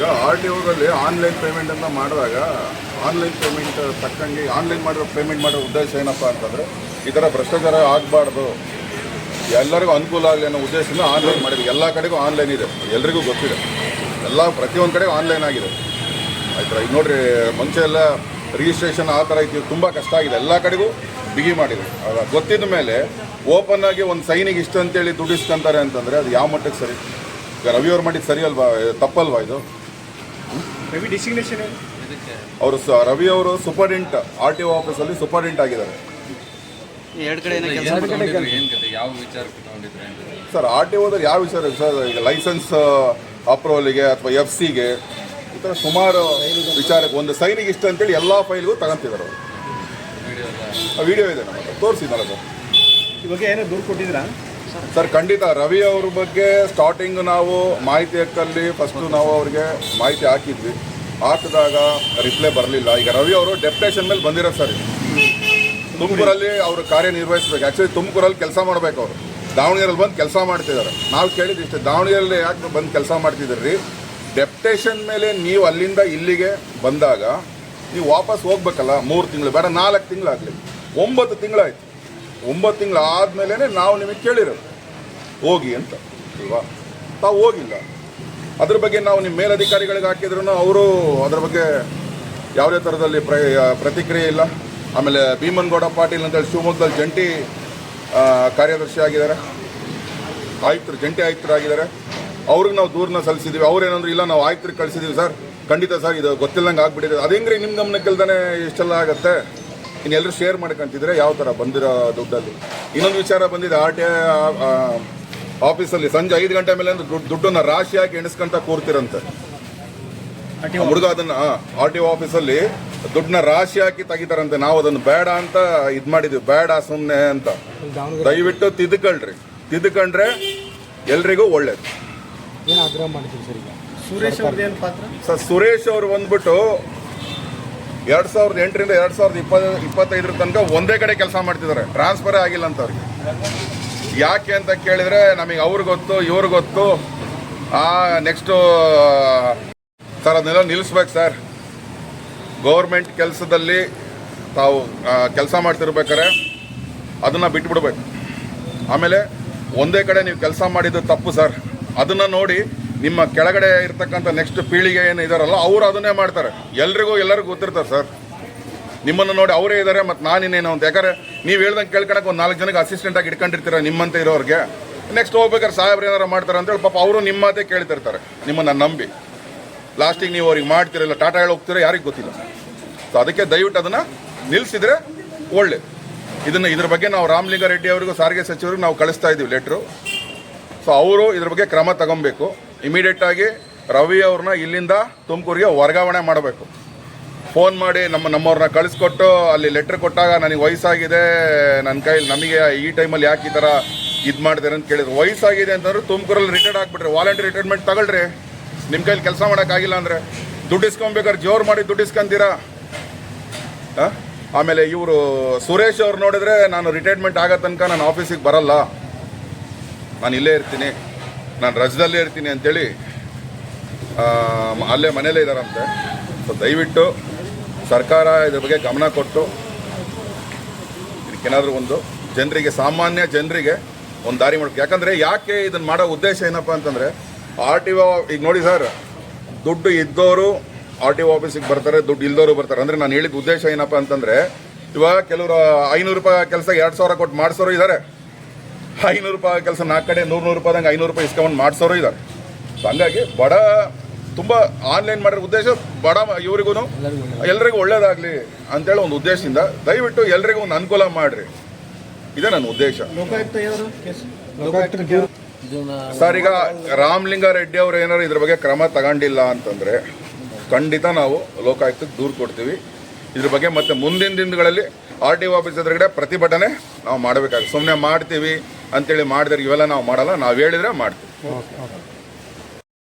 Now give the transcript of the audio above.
ಈಗ R T ಓದಲ್ಲಿ online payment ಅಂತ ಮಾಡಿದಾಗ ಆನ್ಲೈನ್ ಪೇಮೆಂಟ್ ತಕ್ಕಂಗೆ ಆನ್ಲೈನ್ ಮಾಡಿರೋ ಪೇಮೆಂಟ್ ಮಾಡೋ ಉದ್ದೇಶ ಏನಪ್ಪ ಅಂತಂದರೆ, ಈ ಥರ ಭ್ರಷ್ಟಾಚಾರ ಆಗಬಾರ್ದು. ಎಲ್ಲರಿಗೂ ಅನುಕೂಲ ಆಗಲಿ ಅನ್ನೋ ಉದ್ದೇಶದಿಂದ ಆನ್ಲೈನ್ ಮಾಡಿದ್ವಿ ಎಲ್ಲ ಕಡೆಗೂ ಆನ್ಲೈನ್ ಇದೆ. ಎಲ್ರಿಗೂ ಗೊತ್ತಿದೆ. ಎಲ್ಲ ಪ್ರತಿಯೊಂದು ಕಡೆ ಆನ್ಲೈನ್ ಆಗಿದೆ. ಆಯ್ತು? ಈಗ ನೋಡಿರಿ, ಮುಂಚೆ ಎಲ್ಲ ರಿಜಿಸ್ಟ್ರೇಷನ್ ಆ ಥರ ಇತ್ತು. ತುಂಬ ಕಷ್ಟ ಆಗಿದೆ. ಎಲ್ಲ ಕಡೆಗೂ ಬಿಗಿ ಮಾಡಿದೆ. ಆಗ ಗೊತ್ತಿದ್ದ ಮೇಲೆ ಓಪನ್ ಆಗಿ ಒಂದು ಸೈನಿಗೆ ಇಷ್ಟು ಅಂತೇಳಿ ದುಡ್ಡು ಅಂತಂದರೆ ಅದು ಯಾವ ಮಟ್ಟಕ್ಕೆ ಸರಿ? ಈಗ ರವಿ ಅವ್ರು ಮಾಡಿದ್ದು ಸರಿ ಅಲ್ವಾ? ತಪ್ಪಲ್ವಾ ಇದು? ರವಿ ಡಿಸಿಗ್ನೇಷನ್ ಏನು? ಅವರು ಸ ರವಿ ಅವರು ಸೂಪರಿಂಟ್ ಆರ್ ಟಿ ಒ ಆಫೀಸಲ್ಲಿ ಸೂಪರಿಂಟ್ ಆಗಿದ್ದಾರೆ. ಎರಡು ಕಡೆ? ಯಾವ ವಿಚಾರಕ್ಕೆ ಸರ್ ಆರ್ ಟಿ ಒದಲ್ಲಿ ಯಾವ ವಿಚಾರ? ಸರ್ ಈಗ ಲೈಸೆನ್ಸ್ ಅಪ್ರೂವಲಿಗೆ ಅಥವಾ ಎಫ್ ಸಿಗೆ ಈ ಥರ ಸುಮಾರು ವಿಚಾರಕ್ಕೆ ಒಂದು ಸೈನಿಗೆ ಇಷ್ಟ ಅಂತೇಳಿ ಎಲ್ಲ ಫೈಲ್ಗೂ ತಗೊಂತಿದ್ದಾರೆ ಅವರು. ವಿಡಿಯೋ ಆ ವಿಡಿಯೋ ಇದೆ ನಮ್ಮ ತೋರಿಸಿದ್ನಲ್ಲ ಸರ್. ಈ ಬಗ್ಗೆ ಏನೋ ದೂರು ಕೊಟ್ಟಿದ್ದೀರಾ? ಸರ್, ಖಂಡಿತ. ರವಿ ಅವ್ರ ಬಗ್ಗೆ ಸ್ಟಾರ್ಟಿಂಗ್ ನಾವು ಮಾಹಿತಿ ಹಕ್ಕಲ್ಲಿ ಫಸ್ಟು ನಾವು ಅವ್ರಿಗೆ ಮಾಹಿತಿ ಹಾಕಿದ್ವಿ. ಹಾಕಿದಾಗ ರಿಪ್ಲೈ ಬರಲಿಲ್ಲ. ಈಗ ರವಿ ಅವರು ಡೆಪ್ಟೇಷನ್ ಮೇಲೆ ಬಂದಿರೋ ಸರ್. ತುಮಕೂರಲ್ಲಿ ಅವರು ಕಾರ್ಯನಿರ್ವಹಿಸಬೇಕು. ಆ್ಯಕ್ಚುಲಿ ತುಮಕೂರಲ್ಲಿ ಕೆಲಸ ಮಾಡಬೇಕು ಅವರು. ದಾವಣಗೆರೆಯಲ್ಲಿ ಬಂದು ಕೆಲಸ ಮಾಡ್ತಿದ್ದಾರೆ. ನಾವು ಕೇಳಿದ್ದು ಇಷ್ಟೇ. ದಾವಣಗೆರೆಯಲ್ಲಿ ಯಾಕೆ ಬಂದು ಕೆಲಸ ಮಾಡ್ತಿದ್ದೀರಿ? ಡೆಪ್ಟೇಷನ್ ಮೇಲೆ ನೀವು ಅಲ್ಲಿಂದ ಇಲ್ಲಿಗೆ ಬಂದಾಗ ನೀವು ವಾಪಸ್ ಹೋಗ್ಬೇಕಲ್ಲ? ಮೂರು ತಿಂಗಳು, ಬೇಡ, ನಾಲ್ಕು ತಿಂಗಳಾಗಲಿ. ಒಂಬತ್ತು ತಿಂಗಳಾಯ್ತು. ಒಂಬತ್ತು ತಿಂಗಳು ಆದಮೇಲೆ ನಾವು ನಿಮಗೆ ಕೇಳಿರೋದು. ಹೋಗಿ ಅಂತ. ಅಲ್ವಾ? ತಾವು ಹೋಗಿಲ್ಲ. ಅದ್ರ ಬಗ್ಗೆ ನಾವು ನಿಮ್ಮ ಮೇಲಧಿಕಾರಿಗಳಿಗೆ ಹಾಕಿದ್ರು ಅವರು ಅದ್ರ ಬಗ್ಗೆ ಯಾವುದೇ ಥರದಲ್ಲಿ ಪ್ರ ಪ್ರತಿಕ್ರಿಯೆ ಇಲ್ಲ. ಆಮೇಲೆ ಭೀಮನ್ಗೌಡ ಪಾಟೀಲ್ ಅಂತೇಳಿ ಶಿವಮೊಗ್ಗದಲ್ಲಿ ಜಂಟಿ ಕಾರ್ಯದರ್ಶಿ ಆಗಿದ್ದಾರೆ. ಆಯುಕ್ತರು, ಜಂಟಿ ಆಯುಕ್ತರಾಗಿದ್ದಾರೆ ಅವ್ರಿಗೆ ನಾವು ದೂರನ ಸಲ್ಲಿಸಿದ್ದೀವಿ ಅವ್ರೇನಂದ್ರೆ ಇಲ್ಲ, ನಾವು ಆಯುಕ್ತರಿಗೆ ಕಳಿಸಿದ್ದೀವಿ ಸರ್. ಖಂಡಿತ ಸರ್, ಇದು ಗೊತ್ತಿಲ್ಲಂಗೆ ಆಗ್ಬಿಟ್ಟಿದೆ. ಅದು ಹೆಂಗ್ರಿ ನಿಮ್ಮ ಗಮನಕ್ಕಿಲ್ದೇ ಇಷ್ಟೆಲ್ಲ ಆಗುತ್ತೆ? ಇನ್ನು ಎಲ್ಲರೂ ಶೇರ್ ಮಾಡ್ಕೊಂತಿದ್ರೆ ಯಾವ ಥರ ಬಂದಿರೋ ದುಡ್ಡಲ್ಲಿ. ಇನ್ನೊಂದು ವಿಚಾರ ಬಂದಿದೆ ಆರ್ ಟಿ ಆಫೀಸಲ್ಲಿ ಸಂಜೆ ಐದು ಗಂಟೆ ಮೇಲೆ ಅಂದ್ರೆ ದುಡ್ಡು ದುಡ್ಡನ್ನ ರಾಶಿ ಹಾಕಿ ಎಣಿಸ್ಕೊಂತ ಕೂರ್ತಿರಂತೆ. ಹುಡುಗ ಅದನ್ನ ಆರ್ ಟಿ ಒ ಆಫೀಸಲ್ಲಿ ದುಡ್ಡನ್ನ ರಾಶಿ ಹಾಕಿ ತೆಗಿತಾರಂತೆ. ನಾವು ಅದನ್ನು ಬೇಡ ಅಂತ ಇದು ಮಾಡಿದ್ವಿ. ಬೇಡ ಸುಮ್ಮನೆ ಅಂತ. ದಯವಿಟ್ಟು ತಿದ್ದುಕೊಳ್ರಿ. ತಿದ್ದುಕೊಂಡ್ರೆ ಎಲ್ರಿಗೂ ಒಳ್ಳೇದು. ಏನು ಆಗ್ರಹ ಮಾಡಿದ್ದೀವಿ ಸರ್ ಸುರೇಶ್ ಅವ್ರದ್ದು ಏನು ಪಾತ್ರ? ಸರ್ ಸುರೇಶ್ ಅವರು ಬಂದ್ಬಿಟ್ಟು ಎರಡ್ ಸಾವಿರದ ಎಂಟರಿಂದ ಎರಡು ಸಾವಿರದ ಇಪ್ಪತ್ತ ಇಪ್ಪತ್ತೈದರ ತನಕ ಒಂದೇ ಕಡೆ ಕೆಲಸ ಮಾಡ್ತಿದ್ದಾರೆ. ಟ್ರಾನ್ಸ್ಫರೇ ಆಗಿಲ್ಲ ಅಂತ ಅವ್ರಿಗೆ ಯಾಕೆ ಅಂತ ಕೇಳಿದ್ರೆ ನಮಗೆ ಅವ್ರಿಗೆ ಗೊತ್ತು ಇವ್ರಿಗೆ ಗೊತ್ತು. ನೆಕ್ಸ್ಟು ಸರ್, ಅದನ್ನೆಲ್ಲ ನಿಲ್ಲಿಸ್ಬೇಕು ಸರ್. ಗೌರ್ಮೆಂಟ್ ಕೆಲಸದಲ್ಲಿ ತಾವು ಕೆಲಸ ಮಾಡ್ತಿರ್ಬೇಕಾರೆ ಅದನ್ನು ಬಿಟ್ಬಿಡ್ಬೇಕು. ಆಮೇಲೆ ಒಂದೇ ಕಡೆ ನೀವು ಕೆಲಸ ಮಾಡಿದ್ದು ತಪ್ಪು ಸರ್. ಅದನ್ನು ನೋಡಿ ನಿಮ್ಮ ಕೆಳಗಡೆ ಇರ್ತಕ್ಕಂಥ ನೆಕ್ಸ್ಟ್ ಪೀಳಿಗೆ ಏನು ಇದಾರಲ್ಲ, ಅವರು ಅದನ್ನೇ ಮಾಡ್ತಾರೆ. ಎಲ್ರಿಗೂ ಎಲ್ಲರಿಗೂ ಗೊತ್ತಿರ್ತಾರೆ ಸರ್. ನಿಮ್ಮನ್ನು ನೋಡಿ ಅವರೇ ಇದ್ದಾರೆ ಮತ್ತು ನಾನಿನ್ನೇನು ಅಂತ. ಯಾಕಂದ್ರೆ ನೀವು ಹೇಳ್ದಂಗೆ ಕೇಳ್ಕೊಳಕ್ಕೆ ಒಂದು ನಾಲ್ಕು ಜನಕ್ಕೆ ಅಸಿಸ್ಟೆಂಟ್ ಆಗಿ ಇಟ್ಕೊಂಡಿರ್ತೀರ ನಿಮ್ಮಂತ ಇರೋರಿಗೆ. ನೆಕ್ಸ್ಟ್ ಹೋಗ್ಬೇಕಾದ್ರೆ ಸಾಹೇಬ್ರು ಏನಾರು ಮಾಡ್ತಾರೆ ಅಂತೇಳಿ ಪಾಪ ಅವರು ನಿಮ್ಮ ಮಾತೇ ಕೇಳ್ತಿರ್ತಾರೆ. ನಿಮ್ಮನ್ನು ನಂಬಿ. ಲಾಸ್ಟಿಗೆ ನೀವು ಅವ್ರಿಗೆ ಮಾಡ್ತಿರಲ್ಲ ಟಾಟಾ ಹೇಳಿ ಹೋಗ್ತೀರ ಯಾರಿಗೆ ಗೊತ್ತಿಲ್ಲ. ಸೊ ಅದಕ್ಕೆ ದಯವಿಟ್ಟು ಅದನ್ನು ನಿಲ್ಲಿಸಿದ್ರೆ ಒಳ್ಳೇದು ಇದನ್ನು ಇದ್ರ ಬಗ್ಗೆ ನಾವು ರಾಮಲಿಂಗಾರೆಡ್ಡಿ ಅವರಿಗೂ ಸಾರಿಗೆ ಸಚಿವರಿಗೆ ನಾವು ಕಳಿಸ್ತಾ ಇದ್ದೀವಿ ಲೆಟ್ರು ಸೊ ಅವರು ಇದ್ರ ಬಗ್ಗೆ ಕ್ರಮ ತಗೊಬೇಕು. ಇಮಿಡಿಯೇಟ್ ಆಗಿ ರವಿ ಅವ್ರನ್ನ ಇಲ್ಲಿಂದ ತುಮಕೂರಿಗೆ ವರ್ಗಾವಣೆ ಮಾಡಬೇಕು. ಫೋನ್ ಮಾಡಿ ನಮ್ಮ, ನಮ್ಮವ್ರನ್ನ ಕಳಿಸ್ಕೊಟ್ಟು ಅಲ್ಲಿ ಲೆಟ್ರ್ ಕೊಟ್ಟಾಗ ನನಗೆ ವಯಸ್ಸಾಗಿದೆ ನನ್ನ ಕೈಲಿ ನಮಗೆ ಈ ಟೈಮಲ್ಲಿ ಯಾಕೆ ಈ ಥರ ಇದು ಮಾಡಿದಾರೆ ಅಂತ ಕೇಳಿದ್ರು. ವಯಸ್ಸಾಗಿದೆ ಅಂತಂದ್ರೆ ತುಮಕೂರಲ್ಲಿ ರಿಟೈರ್ಡ್ ಆಗಿಬಿಟ್ರೆ. ವಾಲಂಟಿ ರಿಟೈರ್ಮೆಂಟ್ ತಗೊಳ್ರಿ. ನಿಮ್ಮ ಕೈಲಿ ಕೆಲಸ ಮಾಡೋಕ್ಕಾಗಿಲ್ಲ ಅಂದರೆ. ದುಡ್ಡು ಇಸ್ಕೊಬೇಕಾದ್ರೆ ಜೋರು ಮಾಡಿ ದುಡ್ಡು ಇಸ್ಕೊಂತೀರಾ? ಆಮೇಲೆ ಇವರು ಸುರೇಶ್ ಅವ್ರು ನೋಡಿದ್ರೆ ನಾನು ರಿಟೈರ್ಮೆಂಟ್ ಆಗೋ ತನಕ ನಾನು ಆಫೀಸಿಗೆ ಬರಲ್ಲ. ನಾನು ಇಲ್ಲೇ ಇರ್ತೀನಿ. ನಾನು ರಜದಲ್ಲೇ ಇರ್ತೀನಿ ಮ- ಅಲ್ಲೇ ಮನೇಲೇ ಇದ್ದಾರಂತೆ. ಸೊ ದಯವಿಟ್ಟು ಸರ್ಕಾರ ಇದ್ರ ಬಗ್ಗೆ ಗಮನ ಕೊಟ್ಟು, ಇದಕ್ಕೇನಾದರೂ ಒಂದು ಜನರಿಗೆ, ಸಾಮಾನ್ಯ ಜನರಿಗೆ ಒಂದು ದಾರಿ ಮಾಡಬೇಕು. ಯಾಕಂದರೆ ಯಾಕೆ ಇದನ್ನು ಮಾಡೋ ಉದ್ದೇಶ ಏನಪ್ಪ ಅಂತಂದರೆ, ಆರ್ ಟಿ ಒ ಈಗ ನೋಡಿ ಸರ್, ದುಡ್ಡು ಇದ್ದವರು ಆರ್ ಟಿ ಒ ಆಫೀಸಿಗೆ ಬರ್ತಾರೆ, ದುಡ್ಡು ಇಲ್ದವರು ಬರ್ತಾರೆ. ಅಂದರೆ ನಾನು ಹೇಳಿದ ಉದ್ದೇಶ ಏನಪ್ಪ ಅಂತಂದರೆ, ಇವಾಗ ಕೆಲವರು ಐನೂರು ರೂಪಾಯಿ ಕೆಲಸ ಎರಡು ಸಾವಿರ ಕೊಟ್ಟು ಮಾಡಿಸೋರು ಇದ್ದಾರೆ ಐನೂರು ರೂಪಾಯಿ ಕೆಲಸ ನಾಲ್ಕು ಕಡೆ ನೂರು ನೂರು ರೂಪಾಯಿದಂಗೆ ಐನೂರು ರೂಪಾಯಿ ಇಸ್ಕೊಂಡು ಮಾಡಿಸೋರು ಇದ್ದಾರೆ. ಸೊ ಹಂಗಾಗಿ ಬಡ ತುಂಬ ಆನ್ಲೈನ್ ಮಾಡಿರೋ ಉದ್ದೇಶ ಬಡ ಇವರಿಗೂ ಎಲ್ರಿಗೂ ಒಳ್ಳೇದಾಗಲಿ ಅಂತೇಳಿ ಒಂದು ಉದ್ದೇಶದಿಂದ ದಯವಿಟ್ಟು ಎಲ್ರಿಗೂ ಒಂದು ಅನುಕೂಲ ಮಾಡಿರಿ. ಇದೇ ನನ್ನ ಉದ್ದೇಶ. ಲೋಕಾಯುಕ್ತ ಯಾರು? ಕೇಸ್. ಲೋಕಾಯುಕ್ತರು ದೂರು ಸರ್ ಈಗ ರಾಮಲಿಂಗಾರೆಡ್ಡಿ ಅವರು ಏನಾರು ಇದ್ರ ಬಗ್ಗೆ ಕ್ರಮ ತಗೊಂಡಿಲ್ಲ ಅಂತಂದ್ರೆ ಖಂಡಿತ ನಾವು ಲೋಕಾಯುಕ್ತಕ್ಕೆ ದೂರು ಕೊಡ್ತೀವಿ. ಇದ್ರ ಬಗ್ಗೆ ಮತ್ತೆ ಮುಂದಿನ ದಿನಗಳಲ್ಲಿ ಆರ್ ಟಿ ಒ ಆಫೀಸ್ ಎದುರುಗಡೆ ಪ್ರತಿಭಟನೆ ನಾವು ಮಾಡಬೇಕಾಗುತ್ತೆ. ಸುಮ್ಮನೆ ಮಾಡ್ತೀವಿ ಅಂತೇಳಿ ಮಾಡಿದ್ರೆ ಇವೆಲ್ಲ ನಾವು ಮಾಡಲ್ಲ ನಾವು ಹೇಳಿದ್ರೆ ಮಾಡ್ತೀವಿ.